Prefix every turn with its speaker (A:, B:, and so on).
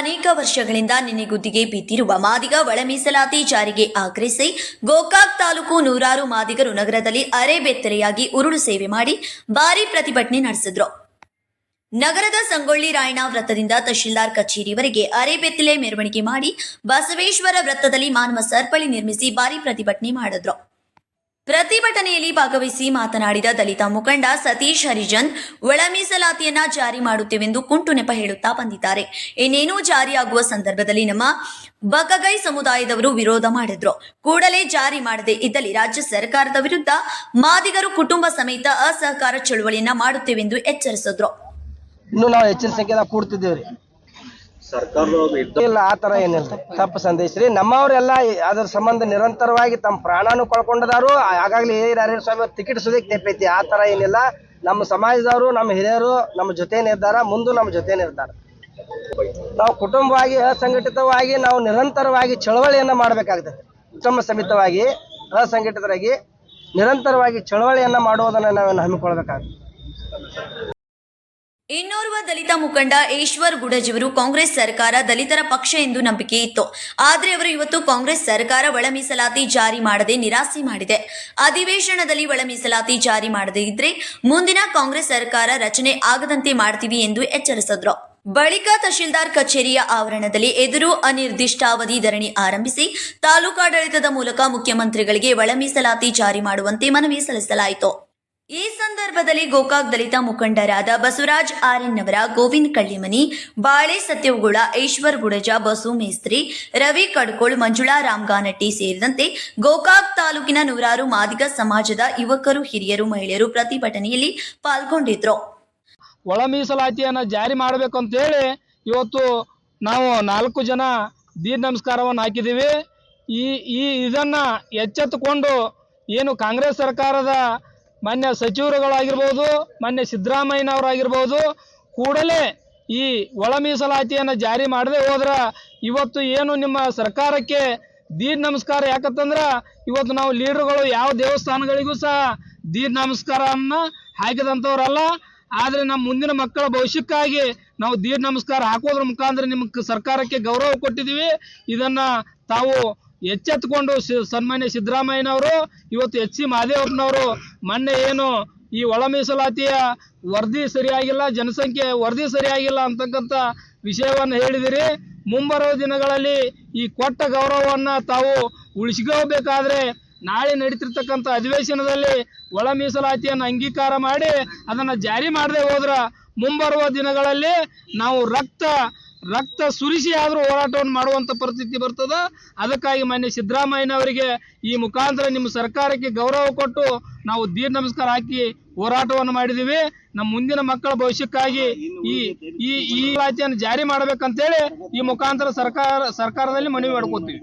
A: ಅನೇಕ ವರ್ಷಗಳಿಂದ ನೆನೆಗುದ್ದಿಗೆ ಬಿದ್ದಿರುವ ಮಾದಿಗ ಒಳ ಮೀಸಲಾತಿ ಜಾರಿಗೆ ಆಗ್ರಹಿಸಿ ಗೋಕಾಕ್ ತಾಲೂಕು ನೂರಾರು ಮಾದಿಗರು ನಗರದಲ್ಲಿ ಅರೆಬೆತ್ತರೆಯಾಗಿ ಉರುಳು ಸೇವೆ ಮಾಡಿ ಭಾರಿ ಪ್ರತಿಭಟನೆ ನಡೆಸಿದ್ರು. ನಗರದ ಸಂಗೊಳ್ಳಿ ರಾಯಣ್ಣ ವೃತ್ತದಿಂದ ತಹಶೀಲ್ದಾರ್ ಕಚೇರಿವರೆಗೆ ಅರೆಬೆತ್ತಲೆ ಮೆರವಣಿಗೆ ಮಾಡಿ ಬಸವೇಶ್ವರ ವೃತ್ತದಲ್ಲಿ ಮಾನವ ಸರಪಳಿ ನಿರ್ಮಿಸಿ ಭಾರಿ ಪ್ರತಿಭಟನೆ ಮಾಡಿದ್ರು. ಪ್ರತಿಭಟನೆಯಲ್ಲಿ ಭಾಗವಹಿಸಿ ಮಾತನಾಡಿದ ದಲಿತ ಮುಖಂಡ ಸತೀಶ್ ಹರಿಜನ್, ಒಳ ಮೀಸಲಾತಿಯನ್ನ ಜಾರಿ ಮಾಡುತ್ತೇವೆಂದು ಕುಂಟು ನೆಪ ಹೇಳುತ್ತಾ ಬಂದಿದ್ದಾರೆ. ಇನ್ನೇನೂ ಜಾರಿಯಾಗುವ ಸಂದರ್ಭದಲ್ಲಿ ನಮ್ಮ ಬಕಗೈ ಸಮುದಾಯದವರು ವಿರೋಧ ಮಾಡಿದ್ರು. ಕೂಡಲೇ ಜಾರಿ ಮಾಡದೆ ಇದ್ದಲ್ಲಿ ರಾಜ್ಯ ಸರ್ಕಾರದ ವಿರುದ್ಧ ಮಾದಿಗರು ಕುಟುಂಬ ಸಮೇತ ಅಸಹಕಾರ ಚಳುವಳಿಯನ್ನ ಮಾಡುತ್ತೇವೆಂದು ಎಚ್ಚರಿಸಿದ್ರು.
B: ಇನ್ನು ನಾವು ಇಲ್ಲ, ಆ ಏನಿಲ್ಲ. ತಪ್ಪು ಸಂದೇಶ ರೀ. ನಮ್ಮವರೆಲ್ಲ ಅದ್ರ ಸಂಬಂಧ ನಿರಂತರವಾಗಿ ತಮ್ಮ ಪ್ರಾಣಾನು ಕಳ್ಕೊಂಡದಾರು. ಆಗಾಗ್ಲೇ ಹಿರಿಯ ಸ್ವಾಮಿ ಟಿಕೆಟ್ ಸುದಕ್ಕೆ ನೆಪೈತಿ. ಆ ತರ ಏನಿಲ್ಲ. ನಮ್ಮ ಸಮಾಜದವರು, ನಮ್ಮ ಹಿರಿಯರು, ನಮ್ಮ ಜೊತೆನೇ ಇದ್ದಾರ ಮುಂದೆ ನಮ್ಮ ಜೊತೆನೇ ಇರ್ತಾರೆ ನಾವು ಕುಟುಂಬವಾಗಿ, ಅಸಂಘಟಿತವಾಗಿ, ನಾವು ನಿರಂತರವಾಗಿ ಚಳವಳಿಯನ್ನ ಮಾಡಬೇಕಾಗ್ತದೆ. ಕುಟುಂಬ ಸಮಿತವಾಗಿ, ಅಸಂಘಟಿತರಾಗಿ ನಿರಂತರವಾಗಿ ಚಳವಳಿಯನ್ನ ಮಾಡುವುದನ್ನ ನಾವೇನು ಹಮ್ಮಿಕೊಳ್ಬೇಕಾಗ್ತದೆ.
A: ಇನ್ನೋರ್ವ ದಲಿತ ಮುಖಂಡ ಈಶ್ವರ್ ಗುಡಜಿಯವರು ಕಾಂಗ್ರೆಸ್ ಸರ್ಕಾರ ದಲಿತರ ಪಕ್ಷ ಎಂದು ನಂಬಿಕೆ ಇತ್ತು. ಆದರೆ ಅವರು ಇವತ್ತು ಕಾಂಗ್ರೆಸ್ ಸರ್ಕಾರ ಒಳ ಮೀಸಲಾತಿ ಜಾರಿ ಮಾಡದೆ ನಿರಾಸೆ ಮಾಡಿದೆ. ಅಧಿವೇಶನದಲ್ಲಿ ಒಳ ಮೀಸಲಾತಿ ಜಾರಿ ಮಾಡದೇ ಇದ್ರೆ ಮುಂದಿನ ಕಾಂಗ್ರೆಸ್ ಸರ್ಕಾರ ರಚನೆ ಆಗದಂತೆ ಮಾಡ್ತೀವಿ ಎಂದು ಎಚ್ಚರಿಸಿದ್ರು. ಬಳಿಕ ತಹಶೀಲ್ದಾರ್ ಕಚೇರಿಯ ಆವರಣದಲ್ಲಿ ಎದುರು ಅನಿರ್ದಿಷ್ಟಾವಧಿ ಧರಣಿ ಆರಂಭಿಸಿ ತಾಲೂಕಾಡಳಿತದ ಮೂಲಕ ಮುಖ್ಯಮಂತ್ರಿಗಳಿಗೆ ಒಳ ಮೀಸಲಾತಿ ಜಾರಿ ಮಾಡುವಂತೆ ಮನವಿ ಸಲ್ಲಿಸಲಾಯಿತು. ಈ ಸಂದರ್ಭದಲ್ಲಿ ಗೋಕಾಕ್ ದಲಿತ ಮುಖಂಡರಾದ ಬಸವರಾಜ್ ಆರ್ಯನ್ನವರ ಗೋವಿಂದ್ ಕಳ್ಳಿಮನಿ, ಬಾಳೆ ಸತ್ಯವುಗುಳ ಈಶ್ವರ್ ಗುಡಜ, ಬಸು ಮೇಸ್ತ್ರಿ, ರವಿ ಕಡ್ಕೋಳ್, ಮಂಜುಳಾ ರಾಮ್ಗಾನಟ್ಟಿ ಸೇರಿದಂತೆ ಗೋಕಾಕ್ ತಾಲೂಕಿನ ನೂರಾರು ಮಾದಿಗ ಸಮಾಜದ ಯುವಕರು, ಹಿರಿಯರು, ಮಹಿಳೆಯರು ಪ್ರತಿಭಟನೆಯಲ್ಲಿ ಪಾಲ್ಗೊಂಡಿದ್ರು.
C: ಒಳ ಮೀಸಲಾತಿಯನ್ನು ಜಾರಿ ಮಾಡಬೇಕು ಅಂತೇಳಿ ಇವತ್ತು ನಾವು ನಾಲ್ಕು ಜನ ದೀರ್ ನಮಸ್ಕಾರವನ್ನು ಹಾಕಿದ್ದೀವಿ. ಈ ಈ ಇದನ್ನು ಎಚ್ಚೆತ್ತುಕೊಂಡು ಏನು ಕಾಂಗ್ರೆಸ್ ಸರ್ಕಾರದ ಮಾನ್ಯ ಸಚಿವರುಗಳಾಗಿರ್ಬೋದು, ಮಾನ್ಯ ಸಿದ್ದರಾಮಯ್ಯನವರಾಗಿರ್ಬೋದು, ಕೂಡಲೇ ಈ ಒಳ ಮೀಸಲಾತಿಯನ್ನು ಜಾರಿ ಮಾಡದೆ ಹೋದ್ರೆ ಇವತ್ತು ಏನು ನಿಮ್ಮ ಸರ್ಕಾರಕ್ಕೆ ದೀರ್ ನಮಸ್ಕಾರ ಯಾಕಂತಂದ್ರೆ ಇವತ್ತು ನಾವು ಲೀಡರ್ಗಳು ಯಾವ ದೇವಸ್ಥಾನಗಳಿಗೂ ಸಹ ದೀರ್ ನಮಸ್ಕಾರವನ್ನು ಹಾಕಿದಂಥವ್ರಲ್ಲ ಆದರೆ ನಮ್ಮ ಮುಂದಿನ ಮಕ್ಕಳ ಭವಿಷ್ಯಕ್ಕಾಗಿ ನಾವು ದೀರ್ ನಮಸ್ಕಾರ ಹಾಕೋದ್ರ ಮುಖಾಂತರ ನಿಮ್ಮ ಸರ್ಕಾರಕ್ಕೆ ಗೌರವ ಕೊಟ್ಟಿದ್ದೀವಿ ಇದನ್ನು ತಾವು ಎಚ್ಚೆತ್ತುಕೊಂಡು ಸಿ- ಸನ್ಮಾನ್ಯ ಸಿದ್ದರಾಮಯ್ಯನವರು, ಇವತ್ತು ಎಚ್ ಸಿ ಮಹದೇವಪ್ಪನವರು ಮೊನ್ನೆ ಏನು ಈ ಒಳ ಮೀಸಲಾತಿಯ ವರದಿ ಸರಿಯಾಗಿಲ್ಲ, ಜನಸಂಖ್ಯೆ ವರದಿ ಸರಿಯಾಗಿಲ್ಲ ಅಂತಕ್ಕಂಥ ವಿಷಯವನ್ನು ಹೇಳಿದಿರಿ. ಮುಂಬರುವ ದಿನಗಳಲ್ಲಿ ಈ ಕೊಟ್ಟ ಗೌರವವನ್ನು ತಾವು ಉಳಿಸ್ಕೋಬೇಕಾದ್ರೆ ನಾಳೆ ನಡೀತಿರ್ತಕ್ಕಂಥ ಅಧಿವೇಶನದಲ್ಲಿ ಒಳ ಮೀಸಲಾತಿಯನ್ನು ಅಂಗೀಕಾರ ಮಾಡಿ ಅದನ್ನು ಜಾರಿ ಮಾಡದೆ ಹೋದ್ರ ಮುಂಬರುವ ದಿನಗಳಲ್ಲಿ ನಾವು ರಕ್ತ ರಕ್ತ ಸುರಿಸಿ ಆದರೂ ಹೋರಾಟವನ್ನು ಮಾಡುವಂಥ ಪರಿಸ್ಥಿತಿ ಬರ್ತದ. ಅದಕ್ಕಾಗಿ ಮಾನ್ಯ ಸಿದ್ದರಾಮಯ್ಯನವರಿಗೆ ಈ ಮುಖಾಂತರ ನಿಮ್ಮ ಸರ್ಕಾರಕ್ಕೆ ಗೌರವ ಕೊಟ್ಟು ನಾವು ದೀರ್ ನಮಸ್ಕಾರ ಹಾಕಿ ಹೋರಾಟವನ್ನು ಮಾಡಿದ್ದೀವಿ ನಮ್ಮ ಮುಂದಿನ ಮಕ್ಕಳ ಭವಿಷ್ಯಕ್ಕಾಗಿ ಈ ಈ ಈ ಮೀಸಲಾತಿಯನ್ನು ಜಾರಿ ಮಾಡಬೇಕಂತೇಳಿ ಈ ಮುಖಾಂತರ ಸರ್ಕಾರ ಸರ್ಕಾರದಲ್ಲಿ ಮನವಿ ಮಾಡ್ಕೋತೀವಿ.